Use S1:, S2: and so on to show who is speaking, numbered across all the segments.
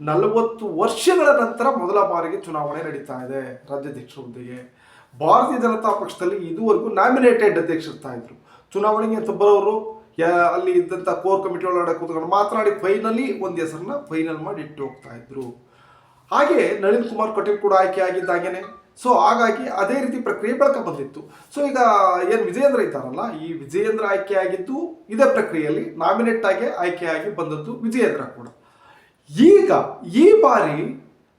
S1: ನಲವತ್ತು ವರ್ಷಗಳ ನಂತರ ಮೊದಲ ಬಾರಿಗೆ ಚುನಾವಣೆ ನಡೀತಾ ಇದೆ ರಾಜ್ಯಾಧ್ಯಕ್ಷರ ಹುದ್ದೆಗೆ. ಭಾರತೀಯ ಜನತಾ ಪಕ್ಷದಲ್ಲಿ ಇದುವರೆಗೂ ನಾಮಿನೇಟೆಡ್ ಅಧ್ಯಕ್ಷರಿರ್ತಾ ಇದ್ರು. ಚುನಾವಣೆಗೆ ಅಂತ ಬರೋರು ಅಲ್ಲಿ ಇದ್ದಂಥ ಕೋರ್ ಕಮಿಟಿ ಒಳಗಡೆ ಕೂತ್ಕೊಂಡು ಮಾತನಾಡಿ ಫೈನಲಿ ಒಂದು ಹೆಸರನ್ನ ಫೈನಲ್ ಮಾಡಿ ಇಟ್ಟು ಹೋಗ್ತಾ ಇದ್ರು. ಹಾಗೆ ನಳಿನ್ ಕುಮಾರ್ ಕಟೀಲ್ ಕೂಡ ಆಯ್ಕೆ ಆಗಿದ್ದಾಗೇನೆ ಸೊ ಹಾಗಾಗಿ ಅದೇ ರೀತಿ ಪ್ರಕ್ರಿಯೆ ಬೆಳಕ ಬಂದಿತ್ತು. ಸೊ ಈಗ ಏನು ವಿಜಯೇಂದ್ರ ಇದ್ದಾರಲ್ಲ, ಈ ವಿಜಯೇಂದ್ರ ಆಯ್ಕೆ ಆಗಿದ್ದು ಇದೇ ಪ್ರಕ್ರಿಯೆಯಲ್ಲಿ ನಾಮಿನೇಟ್ ಆಗಿ ಆಯ್ಕೆಯಾಗಿ ಬಂದದ್ದು ವಿಜಯೇಂದ್ರ ಕೂಡ. ಈಗ ಈ ಬಾರಿ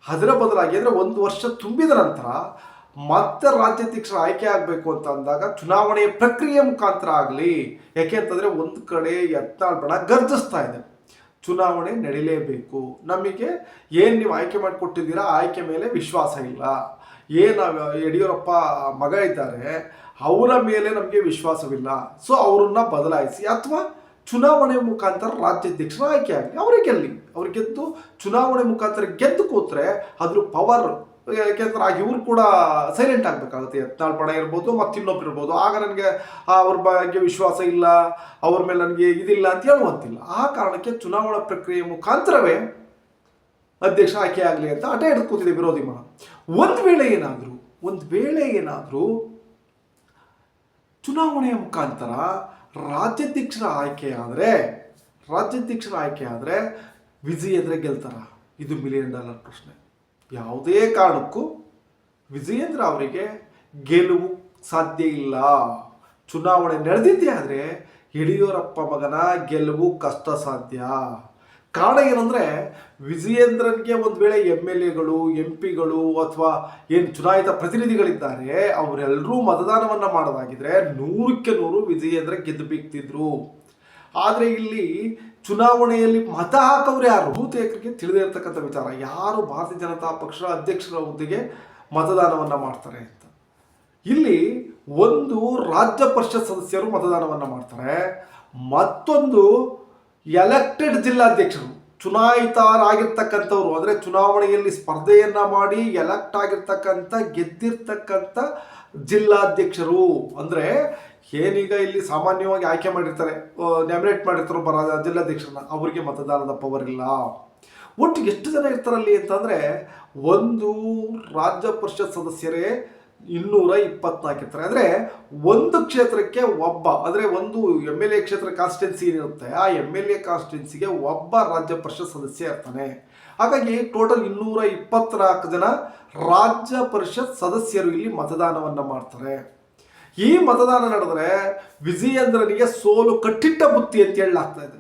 S1: ಅದರ ಬದಲಾಗಿ ಅಂದರೆ ಒಂದು ವರ್ಷ ತುಂಬಿದ ನಂತರ ಮತ್ತೆ ರಾಜ್ಯಾಧ್ಯಕ್ಷರ ಆಯ್ಕೆ ಆಗಬೇಕು ಅಂತ ಅಂದಾಗ ಚುನಾವಣೆಯ ಪ್ರಕ್ರಿಯೆ ಮುಖಾಂತರ ಆಗಲಿ. ಯಾಕೆ ಅಂತಂದರೆ ಒಂದು ಕಡೆ ಯತ್ನಾಳ್ ಬಣ ಗರ್ಜಿಸ್ತಾ ಇದೆ. ಚುನಾವಣೆ ನಡೀಲೇಬೇಕು. ನಮಗೆ ಏನು ನೀವು ಆಯ್ಕೆ ಮಾಡಿಕೊಟ್ಟಿದ್ದೀರಾ? ಆಯ್ಕೆ ಮೇಲೆ ವಿಶ್ವಾಸ ಇಲ್ಲ. ಏನು ಯಡಿಯೂರಪ್ಪ ಮಗ ಇದ್ದಾರೆ, ಅವರ ಮೇಲೆ ನಮಗೆ ವಿಶ್ವಾಸವಿಲ್ಲ. ಸೊ ಅವರನ್ನ ಬದಲಾಯಿಸಿ ಅಥವಾ ಚುನಾವಣೆ ಮುಖಾಂತರ ರಾಜ್ಯಾಧ್ಯಕ್ಷರ ಆಯ್ಕೆ ಆಗಲಿ ಅವರೇ ಗೆಲ್ಲಿ. ಅವ್ರು ಗೆದ್ದು ಚುನಾವಣೆ ಮುಖಾಂತರ ಗೆದ್ದು ಕೂತ್ರೆ ಅದ್ರ ಪವರ್ ಯಾಕೆಂದ್ರೆ ಆಗ ಇವ್ರು ಕೂಡ ಸೈಲೆಂಟ್ ಆಗಬೇಕಾಗುತ್ತೆ. ಯತ್ನಾಳ್ ಪಣ ಇರ್ಬೋದು ಮತ್ತೆ ಇನ್ನೊಬ್ರು ಇರ್ಬೋದು. ಆಗ ನನಗೆ ಅವ್ರ ಬಗ್ಗೆ ವಿಶ್ವಾಸ ಇಲ್ಲ, ಅವ್ರ ಮೇಲೆ ನನಗೆ ಇದಿಲ್ಲ ಅಂತ ಹೇಳುವಂತಿಲ್ಲ. ಆ ಕಾರಣಕ್ಕೆ ಚುನಾವಣಾ ಪ್ರಕ್ರಿಯೆ ಮುಖಾಂತರವೇ ಅಧ್ಯಕ್ಷ ಆಯ್ಕೆ ಆಗಲಿ ಅಂತ ಅಟ ಹಿಡಿದು ಕೂತಿದೆ ವಿರೋಧಿ ಮನ. ಒಂದು ವೇಳೆ ಏನಾದರೂ, ಒಂದು ವೇಳೆ ಏನಾದರೂ ಚುನಾವಣೆಯ ಮುಖಾಂತರ ರಾಜ್ಯಾಧ್ಯಕ್ಷರ ಆಯ್ಕೆ ಆದರೆ ರಾಜ್ಯಾಧ್ಯಕ್ಷರ ಆಯ್ಕೆ ಆದರೆ ಎಂದ್ರೆ ಗೆಲ್ತಾರ. ಇದು ಮಿಲಿಯನ್ ಡಾಲರ್ ಪ್ರಶ್ನೆ. ಯಾವುದೇ ಕಾರಣಕ್ಕೂ ವಿಜಯೇಂದ್ರ ಅವರಿಗೆ ಗೆಲುವು ಸಾಧ್ಯ ಇಲ್ಲ. ಚುನಾವಣೆ ನಡೆದಿದ್ದೇ ಆದರೆ ಯಡಿಯೂರಪ್ಪ ಮಗನ ಗೆಲುವು ಕಷ್ಟ ಸಾಧ್ಯ. ಕಾರಣ ಏನಂದರೆ ವಿಜಯೇಂದ್ರನ್ಗೆ ಒಂದು ವೇಳೆ ಎಂ ಎಲ್ ಎಗಳು, ಎಂ ಪಿಗಳು ಅಥವಾ ಏನು ಚುನಾಯಿತ ಪ್ರತಿನಿಧಿಗಳಿದ್ದಾರೆ ಅವರೆಲ್ಲರೂ ಮತದಾನವನ್ನು ಮಾಡೋದಾಗಿದ್ರೆ ನೂರಕ್ಕೆ ನೂರು ವಿಜಯೇಂದ್ರ ಗೆದ್ದು ಬೀಗ್ತಿದ್ರು ಆದರೆ ಇಲ್ಲಿ ಚುನಾವಣೆಯಲ್ಲಿ ಮತ ಹಾಕೋರು ಯಾರು? ಬಹುತೇಕರಿಗೆ ತಿಳಿದೇ ಇರತಕ್ಕಂಥ ವಿಚಾರ. ಯಾರು ಭಾರತೀಯ ಜನತಾ ಪಕ್ಷದ ಅಧ್ಯಕ್ಷರ ಹುದ್ದೆಗೆ ಮತದಾನವನ್ನು ಮಾಡ್ತಾರೆ ಅಂತ. ಇಲ್ಲಿ ಒಂದು ರಾಜ್ಯ ಪರಿಷತ್ ಸದಸ್ಯರು ಮತದಾನವನ್ನು ಮಾಡ್ತಾರೆ, ಮತ್ತೊಂದು ಎಲೆಕ್ಟೆಡ್ ಜಿಲ್ಲಾಧ್ಯಕ್ಷರು. ಚುನಾಯಿತರಾಗಿರ್ತಕ್ಕಂಥವ್ರು, ಅಂದರೆ ಚುನಾವಣೆಯಲ್ಲಿ ಸ್ಪರ್ಧೆಯನ್ನು ಮಾಡಿ ಎಲೆಕ್ಟ್ ಆಗಿರ್ತಕ್ಕಂಥ, ಗೆದ್ದಿರ್ತಕ್ಕಂಥ ಜಿಲ್ಲಾಧ್ಯಕ್ಷರು, ಅಂದರೆ ಏನೀಗ ಇಲ್ಲಿ ಸಾಮಾನ್ಯವಾಗಿ ಆಯ್ಕೆ ಮಾಡಿರ್ತಾರೆ ನ್ಯಾಮಿನೇಟ್ ಮಾಡಿರ್ತಾರೋ ಬರ, ಜಿಲ್ಲಾಧ್ಯಕ್ಷರನ್ನ, ಅವರಿಗೆ ಮತದಾನದ ಪವರ್ ಇಲ್ಲ. ಒಟ್ಟು ಎಷ್ಟು ಜನ ಇರ್ತಾರಲ್ಲಿ ಅಂತಂದರೆ, ಒಂದು ರಾಜ್ಯ ಪರಿಷತ್ ಸದಸ್ಯರೇ ಇನ್ನೂರ ಇಪ್ಪತ್ನಾಲ್ಕಿರ್ತಾರೆ ಅಂದರೆ ಒಂದು ಕ್ಷೇತ್ರಕ್ಕೆ ಒಬ್ಬ, ಅಂದರೆ ಒಂದು ಎಂ ಎಲ್ ಎ ಕ್ಷೇತ್ರ ಕಾನ್ಸ್ಟಿಟ್ಯೂನ್ಸಿ ಏನಿರುತ್ತೆ, ಆ ಎಂ ಎಲ್ ಎ ಕಾನ್ಸ್ಟಿಟ್ಯೂನ್ಸಿಗೆ ಒಬ್ಬ ರಾಜ್ಯ ಪರಿಷತ್ ಸದಸ್ಯ ಇರ್ತಾನೆ. ಹಾಗಾಗಿ ಟೋಟಲ್ ಇನ್ನೂರ ಇಪ್ಪತ್ನಾಲ್ಕು ಜನ ರಾಜ್ಯ ಪರಿಷತ್ ಸದಸ್ಯರು ಇಲ್ಲಿ ಮತದಾನವನ್ನು ಮಾಡ್ತಾರೆ. ಈ ಮತದಾನ ನಡೆದ್ರೆ ವಿಜಯೇಂದ್ರನಿಗೆ ಸೋಲು ಕಟ್ಟಿಟ್ಟ ಬುತ್ತಿ ಅಂತ ಹೇಳಲಾಗ್ತಾ ಇದೆ.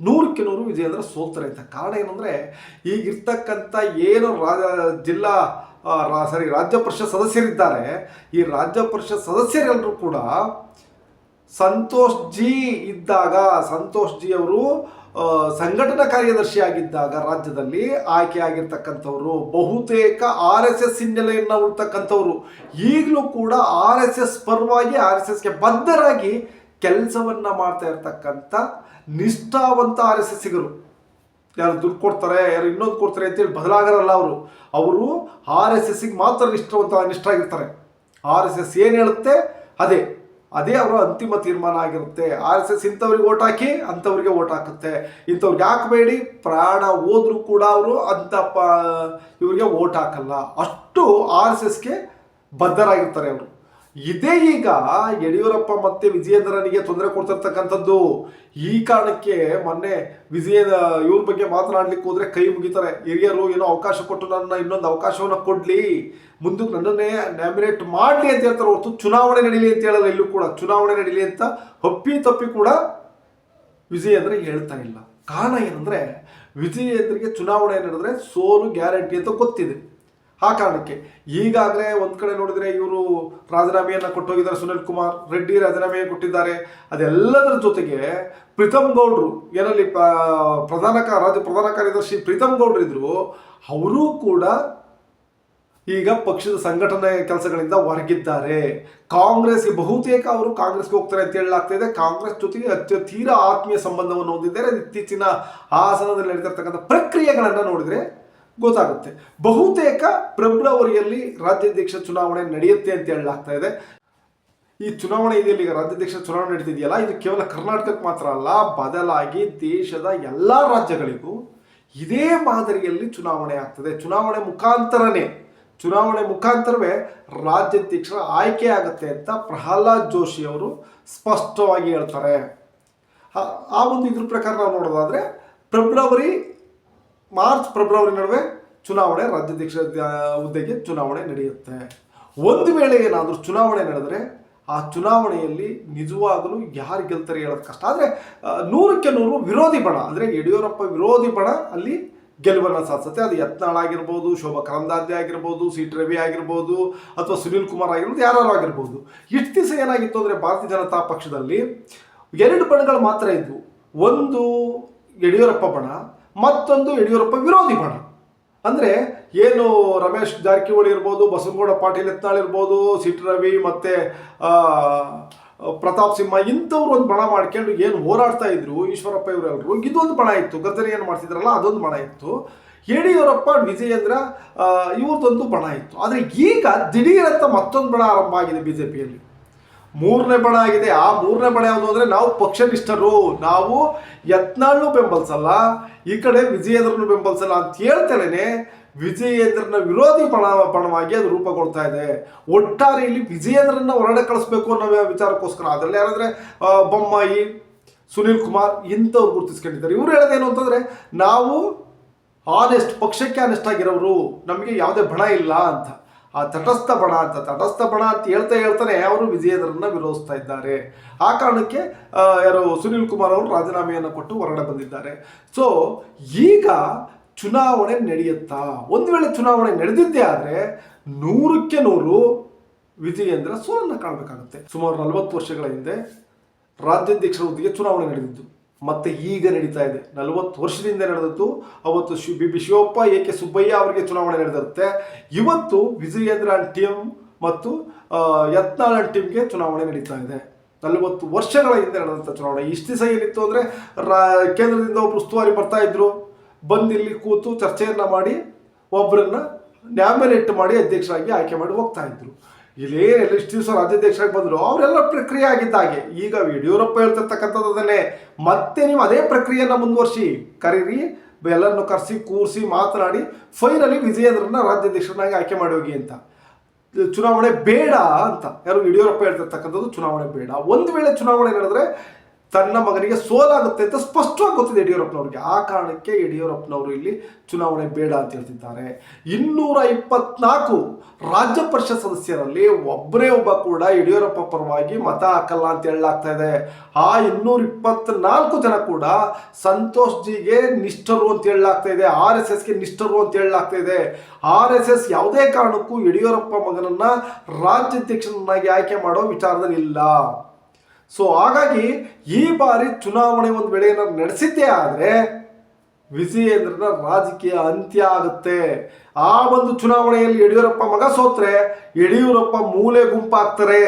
S1: ನೂರಕ್ಕೆ ನೂರು ವಿಜಯೇಂದ್ರ ಸೋಲ್ತಾರೆ ಅಂತ. ಕಾರಣ ಏನಂದರೆ ಈಗಿರ್ತಕ್ಕಂಥ ಏನು ರಾಜ ಜಿಲ್ಲಾ ಸಾರಿ, ರಾಜ್ಯ ಪರಿಷತ್ ಸದಸ್ಯರಿದ್ದಾರೆ. ಈ ರಾಜ್ಯ ಪರಿಷತ್ ಸದಸ್ಯರೆಲ್ಲರೂ ಕೂಡ ಸಂತೋಷ್ ಜಿ ಇದ್ದಾಗ, ಸಂತೋಷ್ ಜಿ ಅವರು ಸಂಘಟನಾ ಕಾರ್ಯದರ್ಶಿಯಾಗಿದ್ದಾಗ ರಾಜ್ಯದಲ್ಲಿ ಆಯ್ಕೆ ಆಗಿರ್ತಕ್ಕಂಥವ್ರು ಬಹುತೇಕ ಆರ್ ಎಸ್ ಎಸ್ ಹಿನ್ನೆಲೆಯನ್ನು ಉಳ್ತಕ್ಕಂಥವ್ರು ಈಗಲೂ ಕೂಡ ಆರ್ ಎಸ್ ಎಸ್ ಪರವಾಗಿ ಆರ್ ಎಸ್ ಎಸ್ಗೆ ಬದ್ಧರಾಗಿ ಕೆಲಸವನ್ನ ಮಾಡ್ತಾ ಇರ್ತಕ್ಕಂಥ ನಿಷ್ಠಾವಂತ ಆರ್ ಎಸ್ ಎಸ್ಸಿಗರು. ಯಾರು ದುಡ್ಡು ಕೊಡ್ತಾರೆ, ಯಾರು ಇನ್ನೊಂದು ಕೊಡ್ತಾರೆ ಅಂತೇಳಿ ಬದಲಾಗರಲ್ಲ ಅವರು. ಅವರು ಆರ್ ಎಸ್ ಎಸ್ಸಿಗೆ ಮಾತ್ರ ನಿಷ್ಠವಂತ, ನಿಷ್ಠರಾಗಿರ್ತಾರೆ. ಆರ್ ಎಸ್ ಎಸ್ ಏನು ಹೇಳುತ್ತೆ? ಅದೇ. ಅದೇ ಅವರ ಅಂತಿಮ ತೀರ್ಮಾನ ಆಗಿರುತ್ತೆ. ಆರ್ ಎಸ್ ಎಸ್ ಇಂಥವ್ರಿಗೆ ಓಟ್ ಹಾಕಿ ಅಂಥವ್ರಿಗೆ ಓಟ್ ಹಾಕುತ್ತೆ. ಇಂಥವ್ರಿಗೆ ಹಾಕಬೇಡಿ ಪ್ರಾಣ ಹೋದ್ರೂ ಕೂಡ ಅವರು ಅಂಥ ಪ ಇವ್ರಿಗೆ ಓಟ್ ಹಾಕಲ್ಲ. ಅಷ್ಟು ಆರ್ ಎಸ್ ಎಸ್ಗೆ ಬದ್ಧರಾಗಿರ್ತಾರೆ ಅವರು. ಇದೇ ಈಗ. ಯಡಿಯೂರಪ್ಪ ಮತ್ತೆ ವಿಜಯೇಂದ್ರನಿಗೆ ತೊಂದರೆ ಕೊಡ್ತಿರ್ತಕ್ಕಂಥದ್ದು. ಈ ಕಾರಣಕ್ಕೆ ಮೊನ್ನೆ ವಿಜಯ ಇವ್ರ ಬಗ್ಗೆ ಮಾತನಾಡ್ಲಿಕ್ಕೆ ಹೋದ್ರೆ ಕೈ ಮುಗಿತಾರೆ. ಹಿರಿಯರು ಏನೋ ಅವಕಾಶ ಕೊಟ್ಟು ನನ್ನ ಇನ್ನೊಂದು ಅವಕಾಶವನ್ನು ಕೊಡ್ಲಿ. ಮುಂದಕ್ಕೆ ನನ್ನನ್ನೇ ನ್ಯಾಮಿನೇಟ್ ಮಾಡಲಿ ಅಂತ ಹೇಳ್ತಾರೆ. ಹೊರತು ಚುನಾವಣೆ ನಡೀಲಿ ಅಂತ ಹೇಳಲ್ಲ ಇಲ್ಲೂ ಕೂಡ ಚುನಾವಣೆ ನಡೀಲಿ ಅಂತ ಹಪ್ಪಿ ತಪ್ಪಿ ಕೂಡ ವಿಜಯೇಂದ್ರ ಹೇಳ್ತಾ ಇಲ್ಲ. ಕಾರಣ ಏನಂದ್ರೆ, ವಿಜಯೇಂದ್ರಿಗೆ ಚುನಾವಣೆ ನಡೆದ್ರೆ ಸೋಲು ಗ್ಯಾರಂಟಿ ಅಂತ ಗೊತ್ತಿದೆ. ಆ ಕಾರಣಕ್ಕೆ. ಈಗಾಗಲೇ ಒಂದು ಕಡೆ ನೋಡಿದ್ರೆ ಇವರು ರಾಜೀನಾಮೆಯನ್ನು ಕೊಟ್ಟೋಗಿದ್ದಾರೆ ಸುನಿಲ್ ಕುಮಾರ್, ರೆಡ್ಡಿ ರಾಜೀನಾಮೆ ಕೊಟ್ಟಿದ್ದಾರೆ. ಅದೆಲ್ಲದರ ಜೊತೆಗೆ ಪ್ರೀತಮ್ ಗೌಡ್ರು, ಏನಲ್ಲಿ ಪ್ರಧಾನ ರಾಜ್ಯ ಪ್ರಧಾನ ಕಾರ್ಯದರ್ಶಿ ಪ್ರೀತಮ್ ಗೌಡ್ರು ಇದ್ರು, ಅವರೂ ಕೂಡ ಈಗ ಪಕ್ಷದ ಸಂಘಟನೆ ಕೆಲಸಗಳಿಂದ ಹೊರಗಿದ್ದಾರೆ. ಕಾಂಗ್ರೆಸ್ಗೆ ಬಹುತೇಕ ಅವರು ಕಾಂಗ್ರೆಸ್ಗೆ ಹೋಗ್ತಾರೆ ಅಂತ ಹೇಳಲಾಗ್ತಾ ಇದೆ. ಕಾಂಗ್ರೆಸ್ ಜೊತೆಗೆ ಅತ್ಯ ತೀರಾ ಆತ್ಮೀಯ ಸಂಬಂಧವನ್ನು ಹೊಂದಿದ್ದಾರೆ. ಇತ್ತೀಚಿನ ಆಸನದಲ್ಲಿ ನಡೀತಿರ್ತಕ್ಕಂಥ ಪ್ರಕ್ರಿಯೆಗಳನ್ನು ನೋಡಿದ್ರೆ ಗೊತ್ತಾಗುತ್ತೆ. ಬಹುತೇಕ ಫೆಬ್ರವರಿಯಲ್ಲಿ ರಾಜ್ಯಾಧ್ಯಕ್ಷ ಚುನಾವಣೆ ನಡೆಯುತ್ತೆ ಅಂತ ಹೇಳಲಾಗ್ತಾ ಇದೆ. ಈ ಚುನಾವಣೆ ಇದೆಯಲ್ಲ, ಈಗ ರಾಜ್ಯಾಧ್ಯಕ್ಷ ಚುನಾವಣೆ ನಡೀತಿದೆಯಲ್ಲ, ಇದು ಕೇವಲ ಕರ್ನಾಟಕಕ್ಕೆ ಮಾತ್ರ ಅಲ್ಲ, ಬದಲಾಗಿ ದೇಶದ ಎಲ್ಲ ರಾಜ್ಯಗಳಿಗೂ ಇದೇ ಮಾದರಿಯಲ್ಲಿ ಚುನಾವಣೆ ಆಗ್ತದೆ. ಚುನಾವಣೆ ಮುಖಾಂತರನೇ, ಚುನಾವಣೆ ಮುಖಾಂತರವೇ ರಾಜ್ಯಾಧ್ಯಕ್ಷರ ಆಯ್ಕೆ ಆಗುತ್ತೆ ಅಂತ ಪ್ರಹ್ಲಾದ್ ಜೋಶಿ ಅವರು ಸ್ಪಷ್ಟವಾಗಿ ಹೇಳ್ತಾರೆ. ಆ- ಒಂದು ಇದ್ರ ಪ್ರಕಾರ ನಾವು ನೋಡೋದಾದ್ರೆ ಫೆಬ್ರವರಿ ಮಾರ್ಚ್, ಫೆಬ್ರವರಿ ನಡುವೆ ಚುನಾವಣೆ ರಾಜ್ಯಾಧ್ಯಕ್ಷ ಹುದ್ದೆಗೆ ಚುನಾವಣೆ ನಡೆಯುತ್ತೆ. ಒಂದು ವೇಳೆ ಏನಾದರೂ ಚುನಾವಣೆ ನಡೆದರೆ ಆ ಚುನಾವಣೆಯಲ್ಲಿ ನಿಜವಾಗಲೂ ಯಾರು ಗೆಲ್ತಾರೆ ಹೇಳೋದು ಕಷ್ಟ. ಆದರೆ ನೂರಕ್ಕೆ ನೂರು ವಿರೋಧಿ ಬಣ, ಅಂದರೆ ಯಡಿಯೂರಪ್ಪ ವಿರೋಧಿ ಬಣ ಅಲ್ಲಿ ಗೆಲುವನ್ನು ಸಾಧಿಸುತ್ತೆ. ಅದು ಯತ್ನಾಳ್ ಆಗಿರ್ಬೋದು, ಶೋಭಾ ಕರಂದಾಜೆ ಆಗಿರ್ಬೋದು, ಸಿ ಟಿ ರವಿ ಆಗಿರ್ಬೋದು, ಅಥವಾ ಸುನೀಲ್ ಕುಮಾರ್ ಆಗಿರ್ಬೋದು ಯಾರು ಆಗಿರ್ಬೋದು. ಇಷ್ಟು ದಿವಸ ಏನಾಗಿತ್ತು ಅಂದರೆ ಭಾರತೀಯ ಜನತಾ ಪಕ್ಷದಲ್ಲಿ ಎರಡು ಬಣಗಳು ಮಾತ್ರ ಇದ್ವು. ಒಂದು ಯಡಿಯೂರಪ್ಪ ಬಣ ಮತ್ತೊಂದು ಯಡಿಯೂರಪ್ಪ ವಿರೋಧಿ ಬಣ ಅಂದರೆ ಏನು ರಮೇಶ್ ಜಾರಕಿಹೊಳಿ ಇರ್ಬೋದು ಬಸನಗೌಡ ಪಾಟೀಲ್ ಎತ್ನಾಳ್ ಇರ್ಬೋದು ಸಿ ಟಿ ರವಿ ಮತ್ತು ಪ್ರತಾಪ್ ಸಿಂಹ ಇಂಥವ್ರು ಒಂದು ಬಣ ಮಾಡ್ಕೊಂಡು ಏನು ಹೋರಾಡ್ತಾ ಇದ್ರು ಈಶ್ವರಪ್ಪ ಇವರೆಲ್ಲರೂ ಇದೊಂದು ಬಣ ಇತ್ತು. ಗದ್ದರಿ ಏನು ಮಾಡ್ತಿದ್ರಲ್ಲ, ಅದೊಂದು ಬಣ ಇತ್ತು. ಯಡಿಯೂರಪ್ಪ, ವಿಜಯೇಂದ್ರ ಇವ್ರದ್ದೊಂದು ಬಣ ಇತ್ತು. ಆದರೆ ಈಗ ದಿಢೀರಂತ ಮತ್ತೊಂದು ಬಣ ಆರಂಭ ಆಗಿದೆ ಬಿ ಜೆ ಪಿಯಲ್ಲಿ ಮೂರನೇ ಬಣ ಆಗಿದೆ. ಆ ಮೂರನೇ ಬಣ ಯಾವುದು ಅಂದರೆ ನಾವು ಪಕ್ಷನಿಷ್ಠರು, ನಾವು ಯತ್ನಾಳ್ನು ಬೆಂಬಲಿಸಲ್ಲ, ಈ ಕಡೆ ವಿಜಯೇಂದ್ರನು ಬೆಂಬಲಿಸಲ್ಲ ಅಂತ ಹೇಳ್ತೇನೆ. ವಿಜಯೇಂದ್ರನ ವಿರೋಧಿ ಬಣ, ಬಣವಾಗಿ ಅದು ರೂಪುಗೊಳ್ತಾ ಇದೆ. ಒಟ್ಟಾರೆ ಇಲ್ಲಿ ವಿಜಯೇಂದ್ರನ ಹೊರಡೆ ಕಳಿಸ್ಬೇಕು ಅನ್ನೋ ವಿಚಾರಕ್ಕೋಸ್ಕರ. ಅದರಲ್ಲಿ ಯಾರಂದ್ರೆ ಬೊಮ್ಮಾಯಿ, ಸುನೀಲ್ ಕುಮಾರ್ ಇಂಥವ್ರು ಗುರುತಿಸ್ಕೊಂಡಿದ್ದಾರೆ. ಇವ್ರು ಹೇಳೋದೇನು ಅಂತಂದ್ರೆ, ನಾವು ಆನೆಸ್ಟ್ ಪಕ್ಷಕ್ಕೆ ಆನೆಸ್ಟ್ ಆಗಿರೋರು, ನಮಗೆ ಯಾವುದೇ ಬಣ ಇಲ್ಲ ಅಂತ. ಆ ತಟಸ್ಥ ಬಣ ಅಂತ, ತಟಸ್ಥ ಬಣ ಅಂತ ಹೇಳ್ತಾ ಹೇಳ್ತಾನೆ ಅವರು ವಿಜಯೇಂದ್ರನ್ನ ವಿರೋಧಿಸ್ತಾ ಇದ್ದಾರೆ. ಆ ಕಾರಣಕ್ಕೆ ಯಾರು ಸುನೀಲ್ ಕುಮಾರ್ ಅವರು ರಾಜೀನಾಮೆಯನ್ನು ಕೊಟ್ಟು ಹೊರಗಡೆ ಬಂದಿದ್ದಾರೆ. ಸೊ ಈಗ ಚುನಾವಣೆ ನಡೆಯುತ್ತಾ? ಒಂದು ವೇಳೆ ಚುನಾವಣೆ ನಡೆದಿದ್ದೇ ಆದರೆ ನೂರಕ್ಕೆ ನೂರು ವಿಜಯೇಂದ್ರ ಸೋಲನ್ನು ಕಾಣಬೇಕಾಗುತ್ತೆ. ಸುಮಾರು ನಲವತ್ತು ವರ್ಷಗಳ ಹಿಂದೆ ರಾಜ್ಯಾಧ್ಯಕ್ಷರ ಹುದ್ದೆಗೆ ಚುನಾವಣೆ ನಡೆದಿದ್ದು. ಮತ್ತೆ ಈಗ ನಡೀತಾ ಇದೆ. ನಲವತ್ತು ವರ್ಷದಿಂದ ನಡೆದಿತ್ತು ಅವತ್ತು she, B B, Shivappa A K Subbaiah ಅವರಿಗೆ ಚುನಾವಣೆ ನಡೆದಿರುತ್ತೆ. ಇವತ್ತು ವಿಜಯೇಂದ್ರ ಟೀಮ್ ಮತ್ತು ಯತ್ನಾಳ ಟೀಮ್ಗೆ ಚುನಾವಣೆ ನಡೀತಾ ಇದೆ. ನಲವತ್ತು ವರ್ಷಗಳ ಹಿಂದೆ ನಡೆದಂಥ ಚುನಾವಣೆ. ಇಷ್ಟು ದಿವಸ ಏನಿತ್ತು ಅಂದರೆ, ರಾ, ಕೇಂದ್ರದಿಂದ ಒಬ್ಬರು ಉಸ್ತುವಾರಿ ಬರ್ತಾ ಇದ್ರು. ಬಂದು ಇಲ್ಲಿ ಕೂತು ಚರ್ಚೆಯನ್ನು ಮಾಡಿ ಒಬ್ಬರನ್ನ ನ್ಯಾಮಿನೇಟ್ ಮಾಡಿ ಅಧ್ಯಕ್ಷರಾಗಿ ಆಯ್ಕೆ ಮಾಡಿ ಹೋಗ್ತಾ ಇದ್ರು. ಇಲ್ಲಿ ಇಷ್ಟು ದಿವಸ ರಾಜ್ಯಾಧ್ಯಕ್ಷರಾಗಿ ಬಂದರು. ಅವರೆಲ್ಲ ಪ್ರಕ್ರಿಯೆ ಆಗಿದ್ದಾಗೆ ಈಗ ಯಡಿಯೂರಪ್ಪ ಹೇಳ್ತಿರ್ತಕ್ಕಂಥದ್ದನ್ನೇ ಮತ್ತೆ ನೀವು ಅದೇ ಪ್ರಕ್ರಿಯೆಯನ್ನು ಮುಂದುವರಿಸಿ. ಕರೀರಿ ಎಲ್ಲರನ್ನು ಕರೆಸಿ, ಕೂರಿಸಿ, ಮಾತನಾಡಿ ಫೈನಲಿ ವಿಜಯೇಂದ್ರನ ರಾಜ್ಯಾಧ್ಯಕ್ಷರನ್ನಾಗಿ ಆಯ್ಕೆ ಮಾಡಿ ಹೋಗಿ ಅಂತ. ಚುನಾವಣೆ ಬೇಡ ಅಂತ. ಯಾರು ಯಡಿಯೂರಪ್ಪ ಹೇಳ್ತಿರ್ತಕ್ಕಂಥದ್ದು ಚುನಾವಣೆ ಬೇಡ. ಒಂದು ವೇಳೆ ಚುನಾವಣೆ ನಡೆದ್ರೆ ತನ್ನ ಮಗನಿಗೆ ಸೋಲಾಗುತ್ತೆ ಅಂತ ಸ್ಪಷ್ಟವಾಗಿ ಗೊತ್ತಿದೆ ಯಡಿಯೂರಪ್ಪನವ್ರಿಗೆ. ಆ ಕಾರಣಕ್ಕೆ ಯಡಿಯೂರಪ್ಪನವರು ಇಲ್ಲಿ ಚುನಾವಣೆ ಬೇಡ ಅಂತ ಹೇಳ್ತಿದ್ದಾರೆ. ಇನ್ನೂರ ಇಪ್ಪತ್ನಾಲ್ಕು ರಾಜ್ಯ ಪರಿಷತ್ ಸದಸ್ಯರಲ್ಲಿ ಒಬ್ಬರೇ ಒಬ್ಬ ಕೂಡ ಯಡಿಯೂರಪ್ಪ ಪರವಾಗಿ ಮತ ಹಾಕಲ್ಲ ಅಂತ ಹೇಳಲಾಗ್ತಾ ಇದೆ. ಆ ಇನ್ನೂರ ಇಪ್ಪತ್ನಾಲ್ಕು ಜನ ಕೂಡ ಸಂತೋಷ್ ಜಿಗೆ ನಿಷ್ಠರು ಅಂತ ಹೇಳಲಾಗ್ತಾ ಇದೆ. ಆರ್ ಎಸ್ ಎಸ್ಗೆ ನಿಷ್ಠರು ಅಂತ ಹೇಳಲಾಗ್ತಾ ಇದೆ. ಆರ್ ಎಸ್ ಎಸ್ ಯಾವುದೇ ಕಾರಣಕ್ಕೂ ಯಡಿಯೂರಪ್ಪ ಮಗನನ್ನ ರಾಜ್ಯಾಧ್ಯಕ್ಷನನ್ನಾಗಿ ಆಯ್ಕೆ ಮಾಡೋ ವಿಚಾರದಲ್ಲಿ ಇಲ್ಲ. ಸೊ ಹಾಗಾಗಿ ಈ ಬಾರಿ ಚುನಾವಣೆ ಒಂದು ವೇಳೆ ಏನಾದ್ರು ನಡೆಸಿದ್ದೇ ಆದರೆ ವಿಜಯೇಂದ್ರನ ರಾಜಕೀಯ ಅಂತ್ಯ ಆಗುತ್ತೆ. ಆ ಒಂದು ಚುನಾವಣೆಯಲ್ಲಿ ಯಡಿಯೂರಪ್ಪ ಮಗ ಸೋತ್ರೆ ಯಡಿಯೂರಪ್ಪ ಮೂಲೆ ಗುಂಪಾಗ್ತಾರೆ.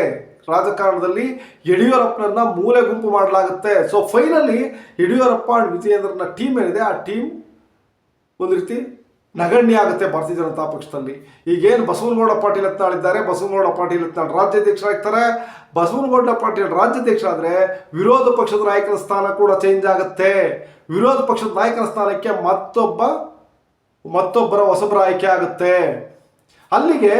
S1: ರಾಜಕಾರಣದಲ್ಲಿ ಯಡಿಯೂರಪ್ಪನನ್ನ ಮೂಲೆ ಗುಂಪು ಮಾಡಲಾಗುತ್ತೆ. ಸೊ ಫೈನಲಿ ಯಡಿಯೂರಪ್ಪ ಅಂಡ್ ವಿಜಯೇಂದ್ರನ ಟೀಮ್ ಏನಿದೆ? ಆ ಟೀಮ್ ಒಂದು ರೀತಿ ನಗಣ್ಯ ಆಗುತ್ತೆ ಭಾರತೀಯ ಜನತಾ ಪಕ್ಷದಲ್ಲಿ. ಈಗೇನು ಬಸವನಗೌಡ ಪಾಟೀಲ್ ಯತ್ನಾಳ್ ಇದ್ದಾರೆ ಬಸವನಗೌಡ ಪಾಟೀಲ್ ಯತ್ನಾಳ್ ರಾಜ್ಯಾಧ್ಯಕ್ಷರಾಗ್ತಾರೆ ಬಸವನಗೌಡ ಪಾಟೀಲ್ ರಾಜ್ಯಾಧ್ಯಕ್ಷ ಆದರೆ ವಿರೋಧ ಪಕ್ಷದ ನಾಯಕನ ಸ್ಥಾನ ಕೂಡ ಚೇಂಜ್ ಆಗುತ್ತೆ. ವಿರೋಧ ಪಕ್ಷದ ನಾಯಕನ ಸ್ಥಾನಕ್ಕೆ ಮತ್ತೊಬ್ಬ, ಮತ್ತೊಬ್ಬರ ಹೊಸಬರ ಆಯ್ಕೆ ಆಗುತ್ತೆ. ಅಲ್ಲಿಗೆ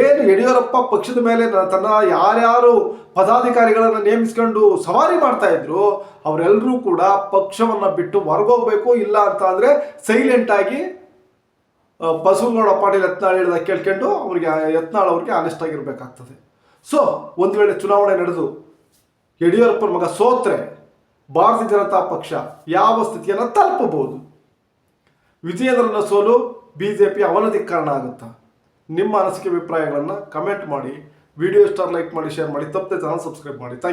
S1: ಏನು ಯಡಿಯೂರಪ್ಪ ಪಕ್ಷದ ಮೇಲೆ ತನ್ನ ಯಾರ್ಯಾರು ಪದಾಧಿಕಾರಿಗಳನ್ನು ನೇಮಿಸ್ಕೊಂಡು ಸವಾರಿ ಮಾಡ್ತಾ ಇದ್ರು ಅವರೆಲ್ಲರೂ ಕೂಡ ಪಕ್ಷವನ್ನು ಬಿಟ್ಟು ಹೊರಗೋಗ್ಬೇಕು ಇಲ್ಲ ಅಂತ ಅಂದರೆ ಸೈಲೆಂಟ್ ಆಗಿ ಬಸವನಗೌಡ ಪಾಟೀಲ್ ಯತ್ನಾಳ್ ಹೇಳಿದ ಕೇಳ್ಕೊಂಡು ಅವರಿಗೆ ಯತ್ನಾಳ್ ಅವ್ರಿಗೆ ಆನೆಸ್ಟ್ ಆಗಿರ್ಬೇಕಾಗ್ತದೆ. ಸೊ ಒಂದು ವೇಳೆ ಚುನಾವಣೆ ನಡೆದು ಯಡಿಯೂರಪ್ಪನ ಮಗ ಸೋತ್ರೆ, ಭಾರತೀಯ ಜನತಾ ಪಕ್ಷ ಯಾವ ಸ್ಥಿತಿಯನ್ನು ತಲುಪಬಹುದು? ವಿಜಯೇಂದ್ರನ ಸೋಲು ಬಿ ಜೆ ಪಿ ಅವನತಿಗೆ ಕಾರಣ ಆಗುತ್ತಾ? ನಿಮ್ಮ ಅನಿಸಿಕೆ ಅಭಿಪ್ರಾಯಗಳನ್ನು ಕಮೆಂಟ್ ಮಾಡಿ ವಿಡಿಯೋ ಸ್ಟಾರ್ ಲೈಕ್ ಮಾಡಿ ಶೇರ್ ಮಾಡಿ, ತಪ್ಪದೆ ಚಾನಲ್ ಸಬ್ಸ್ಕ್ರೈಬ್ ಮಾಡಿ. ಥ್ಯಾಂಕ್